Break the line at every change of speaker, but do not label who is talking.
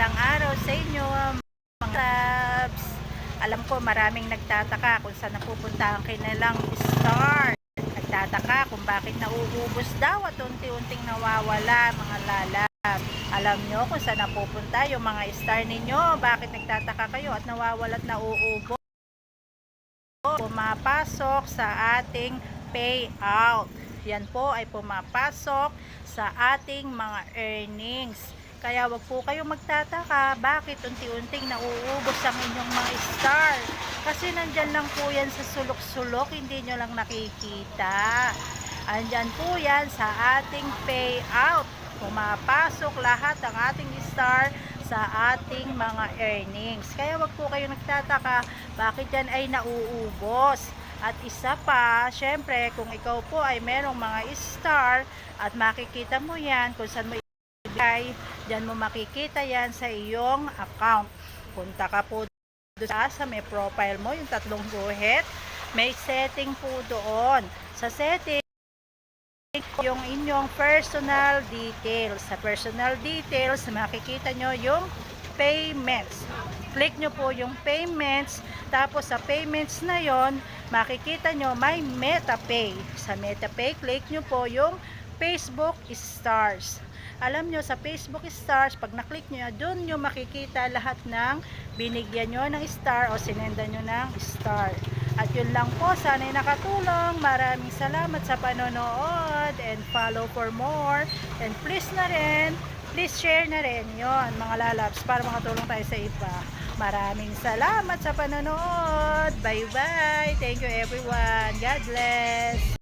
magandang araw sa inyo mga labs. Alam ko maraming nagtataka kung saan napupunta ang kanilang star. Nagtataka kung bakit nauubos daw at unti-unting nawawala mga lalab. Alam nyo kung saan napupunta yung mga star ninyo. Bakit nagtataka kayo at nawawala at nauubos? Pumapasok sa ating payout. Yan po ay pumapasok sa ating mga earnings. Kaya wag po kayong magtataka bakit unti-unting nauubos ang inyong mga star. Kasi nandyan lang po yan sa sulok-sulok, hindi nyo lang nakikita. Andyan po yan sa ating payout. Pumapasok lahat ang ating star sa ating mga earnings. Kaya wag po kayong nagtataka bakit yan ay nauubos. At isa pa, syempre, kung ikaw po ay merong mga star at makikita mo yan kung saan mo ibigay, dyan mo makikita yan sa iyong account. Punta ka po doon sa, may profile mo, yung tatlong guhit, may setting po doon. Sa setting, yung inyong personal details. Sa personal details, makikita nyo yung payments. Click nyo po yung payments. Tapos sa payments na yon, makikita nyo may MetaPay. Sa MetaPay, click nyo po yung Facebook Stars. Alam nyo, sa Facebook Stars, pag na-click nyo, doon nyo makikita lahat ng binigyan nyo ng star o sinenda nyo ng star. At yun lang po, sana'y nakatulong. Maraming salamat sa panonood and follow for more. And please na rin, please share na rin yon mga lalabs para makatulong tayo sa iba. Maraming salamat sa panonood. Bye-bye. Thank you everyone. God bless.